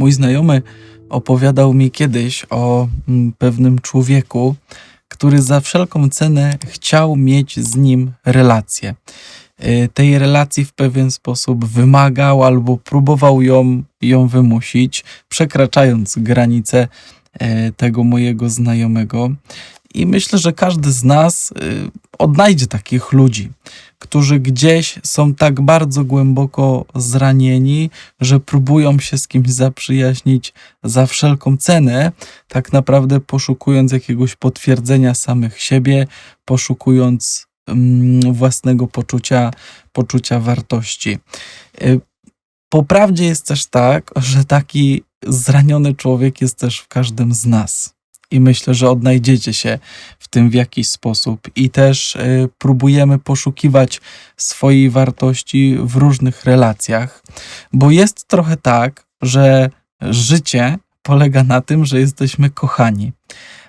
Mój znajomy opowiadał mi kiedyś o mm, pewnym człowieku, który za wszelką cenę chciał mieć z nim relację. Y, Tej relacji w pewien sposób wymagał albo próbował ją, ją wymusić, przekraczając granice e, tego mojego znajomego. I myślę, że każdy z nas y, odnajdzie takich ludzi, którzy gdzieś są tak bardzo głęboko zranieni, że próbują się z kimś zaprzyjaźnić za wszelką cenę, tak naprawdę poszukując jakiegoś potwierdzenia samych siebie, poszukując mm, własnego poczucia, poczucia wartości. Y, Po prawdzie jest też tak, że taki zraniony człowiek jest też w każdym z nas. I myślę, że odnajdziecie się w tym w jakiś sposób. I też y, próbujemy poszukiwać swojej wartości w różnych relacjach, bo jest trochę tak, że życie polega na tym, że jesteśmy kochani.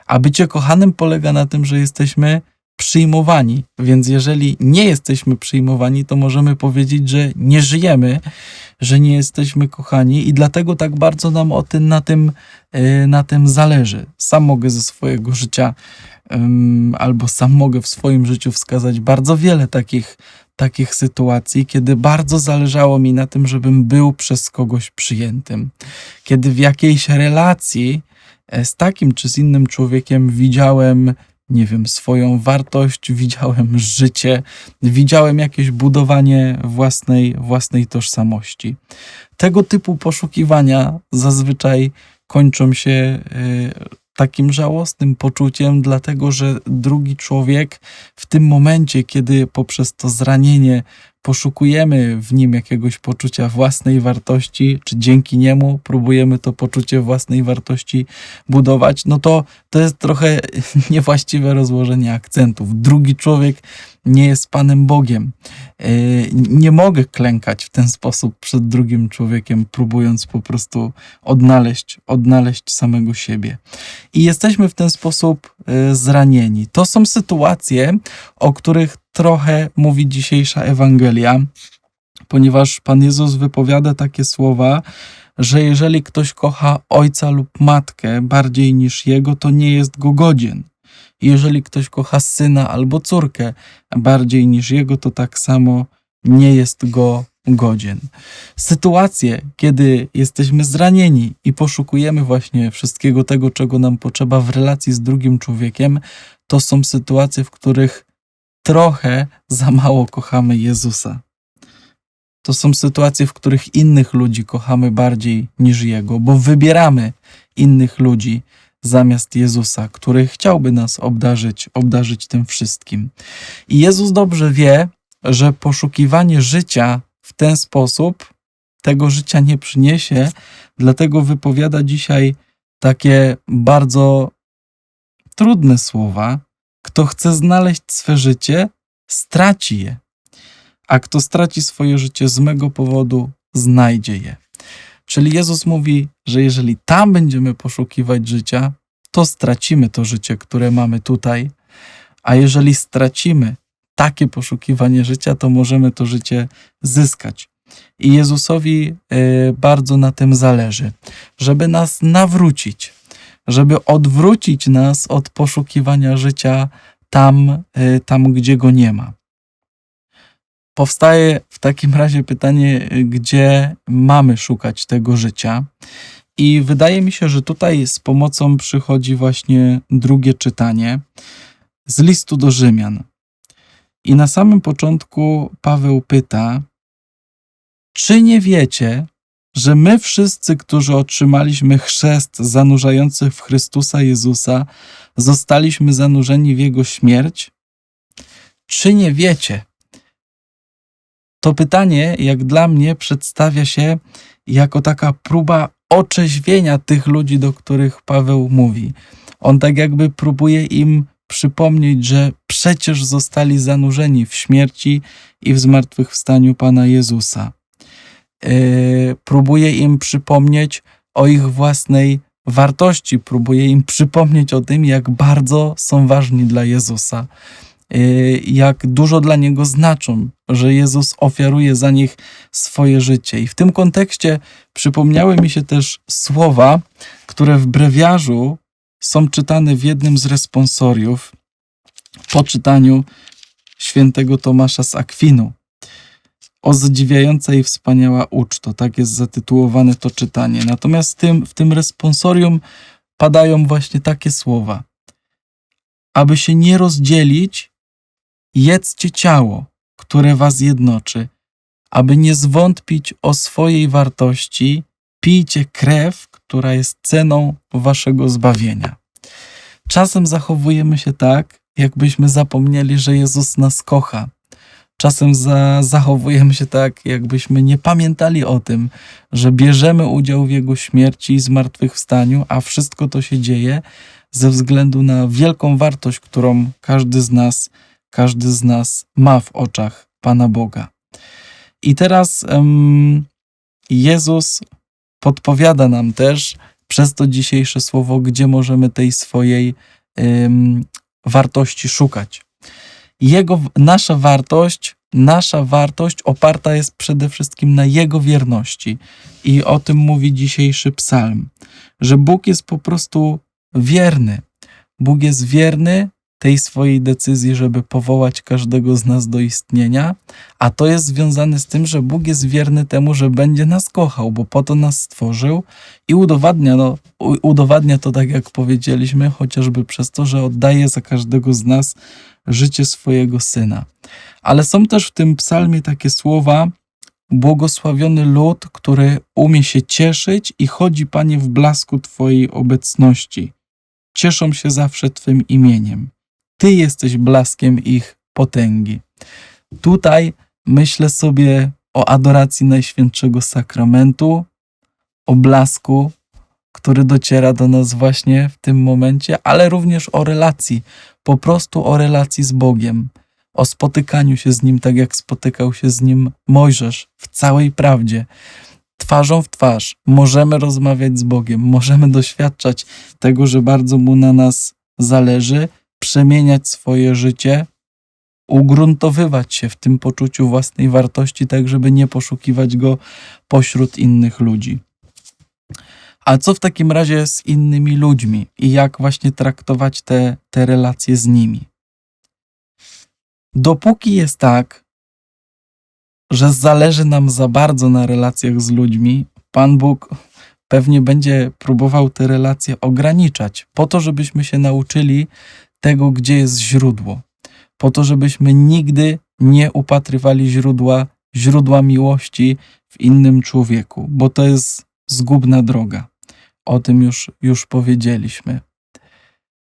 A bycie kochanym polega na tym, że jesteśmy przyjmowani. Więc jeżeli nie jesteśmy przyjmowani, to możemy powiedzieć, że nie żyjemy, że nie jesteśmy kochani i dlatego tak bardzo nam o tym, na, tym, y, na tym zależy. Sam mogę ze swojego życia albo sam mogę w swoim życiu wskazać bardzo wiele takich, takich sytuacji, kiedy bardzo zależało mi na tym, żebym był przez kogoś przyjętym. Kiedy w jakiejś relacji e, z takim czy z innym człowiekiem widziałem nie wiem, swoją wartość, widziałem życie, widziałem jakieś budowanie własnej, własnej tożsamości. Tego typu poszukiwania zazwyczaj kończą się y, takim żałosnym poczuciem, dlatego że drugi człowiek w tym momencie, kiedy poprzez to zranienie poszukujemy w nim jakiegoś poczucia własnej wartości, czy dzięki niemu próbujemy to poczucie własnej wartości budować, no to to jest trochę niewłaściwe rozłożenie akcentów. Drugi człowiek nie jest Panem Bogiem. Yy, Nie mogę klękać w ten sposób przed drugim człowiekiem, próbując po prostu odnaleźć, odnaleźć samego siebie. I jesteśmy w ten sposób yy, zranieni. To są sytuacje, o których trochę mówi dzisiejsza Ewangelia, ponieważ Pan Jezus wypowiada takie słowa, że jeżeli ktoś kocha ojca lub matkę bardziej niż jego, to nie jest go godzien. Jeżeli ktoś kocha syna albo córkę bardziej niż jego, to tak samo nie jest go godzien. Sytuacje, kiedy jesteśmy zranieni i poszukujemy właśnie wszystkiego tego, czego nam potrzeba w relacji z drugim człowiekiem, to są sytuacje, w których trochę za mało kochamy Jezusa. To są sytuacje, w których innych ludzi kochamy bardziej niż Jego, bo wybieramy innych ludzi zamiast Jezusa, który chciałby nas obdarzyć, obdarzyć tym wszystkim. I Jezus dobrze wie, że poszukiwanie życia w ten sposób tego życia nie przyniesie, dlatego wypowiada dzisiaj takie bardzo trudne słowa. Kto chce znaleźć swe życie, straci je, a kto straci swoje życie z mego powodu, znajdzie je. Czyli Jezus mówi, że jeżeli tam będziemy poszukiwać życia, to stracimy to życie, które mamy tutaj, a jeżeli stracimy takie poszukiwanie życia, to możemy to życie zyskać. I Jezusowi y, bardzo na tym zależy, żeby nas nawrócić, żeby odwrócić nas od poszukiwania życia tam, y, tam gdzie go nie ma. Powstaje w takim razie pytanie, y, gdzie mamy szukać tego życia. I wydaje mi się, że tutaj z pomocą przychodzi właśnie drugie czytanie z listu do Rzymian. I na samym początku Paweł pyta: Czy nie wiecie, że my wszyscy, którzy otrzymaliśmy chrzest zanurzający w Chrystusa Jezusa, zostaliśmy zanurzeni w Jego śmierć? Czy nie wiecie? To pytanie, jak dla mnie, przedstawia się jako taka próba otrzeźwienia tych ludzi, do których Paweł mówi. On tak jakby próbuje im przypomnieć, że przecież zostali zanurzeni w śmierci i w zmartwychwstaniu Pana Jezusa. Yy, próbuje im przypomnieć o ich własnej wartości, próbuje im przypomnieć o tym, jak bardzo są ważni dla Jezusa, y, jak dużo dla niego znaczą, że Jezus ofiaruje za nich swoje życie. I w tym kontekście przypomniały mi się też słowa, które w brewiarzu są czytane w jednym z responsoriów po czytaniu świętego Tomasza z Akwinu. O zadziwiająca i wspaniała uczto, tak jest zatytułowane to czytanie. Natomiast tym, w tym responsorium padają właśnie takie słowa. Aby się nie rozdzielić, jedzcie ciało, które was jednoczy. Aby nie zwątpić o swojej wartości, pijcie krew, która jest ceną waszego zbawienia. Czasem zachowujemy się tak, jakbyśmy zapomnieli, że Jezus nas kocha. Czasem za, zachowujemy się tak, jakbyśmy nie pamiętali o tym, że bierzemy udział w Jego śmierci i zmartwychwstaniu, a wszystko to się dzieje ze względu na wielką wartość, którą każdy z nas, każdy z nas ma w oczach Pana Boga. I teraz um, Jezus podpowiada nam też przez to dzisiejsze słowo, gdzie możemy tej swojej um, wartości szukać. Jego, nasza wartość, nasza wartość oparta jest przede wszystkim na Jego wierności. I o tym mówi dzisiejszy psalm, że Bóg jest po prostu wierny. Bóg jest wierny tej swojej decyzji, żeby powołać każdego z nas do istnienia, a to jest związane z tym, że Bóg jest wierny temu, że będzie nas kochał, bo po to nas stworzył i udowadnia, no, udowadnia to, tak jak powiedzieliśmy, chociażby przez to, że oddaje za każdego z nas życie swojego syna. Ale są też w tym psalmie takie słowa, błogosławiony lud, który umie się cieszyć i chodzi, Panie, w blasku Twojej obecności. Cieszą się zawsze Twym imieniem. Ty jesteś blaskiem ich potęgi. Tutaj myślę sobie o adoracji Najświętszego Sakramentu, o blasku, który dociera do nas właśnie w tym momencie, ale również o relacji, po prostu o relacji z Bogiem, o spotykaniu się z Nim, tak jak spotykał się z Nim Mojżesz w całej prawdzie. Twarzą w twarz możemy rozmawiać z Bogiem, możemy doświadczać tego, że bardzo Mu na nas zależy, przemieniać swoje życie, ugruntowywać się w tym poczuciu własnej wartości, tak żeby nie poszukiwać go pośród innych ludzi. A co w takim razie z innymi ludźmi i jak właśnie traktować te, te relacje z nimi? Dopóki jest tak, że zależy nam za bardzo na relacjach z ludźmi, Pan Bóg pewnie będzie próbował te relacje ograniczać, po to, żebyśmy się nauczyli tego, gdzie jest źródło, po to, żebyśmy nigdy nie upatrywali źródła, źródła miłości w innym człowieku, bo to jest zgubna droga. O tym już, już powiedzieliśmy.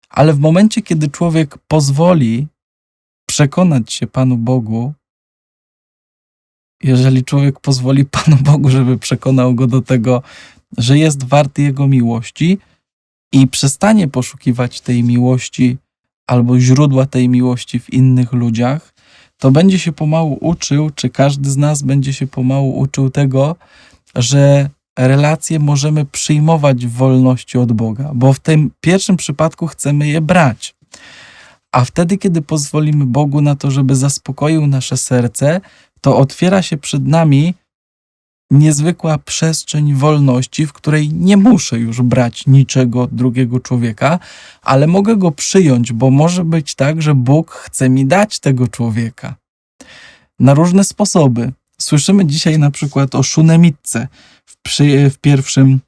Ale w momencie, kiedy człowiek pozwoli przekonać się Panu Bogu, jeżeli człowiek pozwoli Panu Bogu, żeby przekonał go do tego, że jest warty Jego miłości i przestanie poszukiwać tej miłości albo źródła tej miłości w innych ludziach, to będzie się pomału uczył, czy każdy z nas będzie się pomału uczył tego, że relacje możemy przyjmować w wolności od Boga, bo w tym pierwszym przypadku chcemy je brać. A wtedy, kiedy pozwolimy Bogu na to, żeby zaspokoił nasze serce, to otwiera się przed nami niezwykła przestrzeń wolności, w której nie muszę już brać niczego od drugiego człowieka, ale mogę go przyjąć, bo może być tak, że Bóg chce mi dać tego człowieka. Na różne sposoby. Słyszymy dzisiaj na przykład o szunemitce przy, w, pierwszym,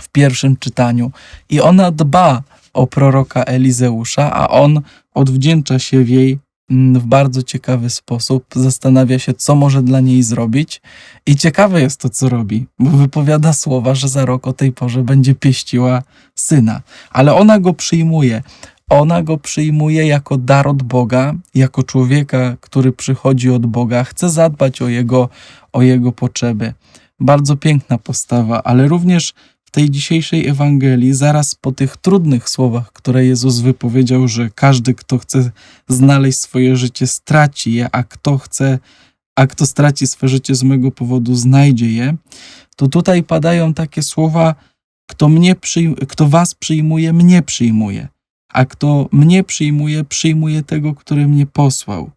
w pierwszym czytaniu i ona dba o proroka Elizeusza, a on odwdzięcza się w jej mm, w bardzo ciekawy sposób, zastanawia się, co może dla niej zrobić i ciekawe jest to, co robi, bo wypowiada słowa, że za rok o tej porze będzie pieściła syna, ale ona go przyjmuje. Ona go przyjmuje jako dar od Boga, jako człowieka, który przychodzi od Boga, chce zadbać o jego, o jego potrzeby. Bardzo piękna postawa, ale również w tej dzisiejszej Ewangelii, zaraz po tych trudnych słowach, które Jezus wypowiedział, że każdy, kto chce znaleźć swoje życie, straci je, a kto chce, a kto straci swoje życie z mego powodu, znajdzie je, to tutaj padają takie słowa: kto, mnie przyjm- kto was przyjmuje, mnie przyjmuje, A kto mnie przyjmuje, przyjmuje tego, który mnie posłał.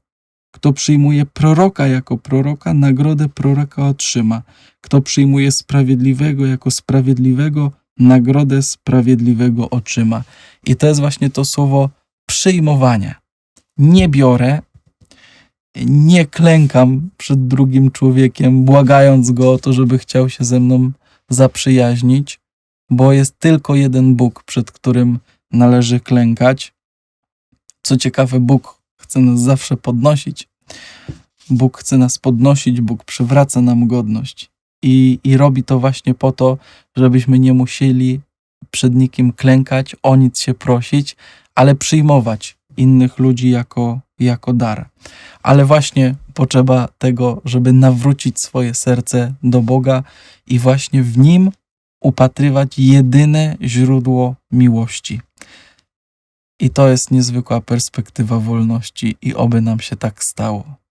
Kto przyjmuje proroka jako proroka, nagrodę proroka otrzyma. Kto przyjmuje sprawiedliwego jako sprawiedliwego, nagrodę sprawiedliwego otrzyma. I to jest właśnie to słowo przyjmowanie. Nie biorę, nie klękam przed drugim człowiekiem, błagając go o to, żeby chciał się ze mną zaprzyjaźnić, bo jest tylko jeden Bóg, przed którym należy klękać. Co ciekawe, Bóg chce nas zawsze podnosić. Bóg chce nas podnosić, Bóg przywraca nam godność. I, I robi to właśnie po to, żebyśmy nie musieli przed nikim klękać, o nic się prosić, ale przyjmować innych ludzi jako, jako dar. Ale właśnie potrzeba tego, żeby nawrócić swoje serce do Boga i właśnie w nim upatrywać jedyne źródło miłości. I to jest niezwykła perspektywa wolności, i oby nam się tak stało.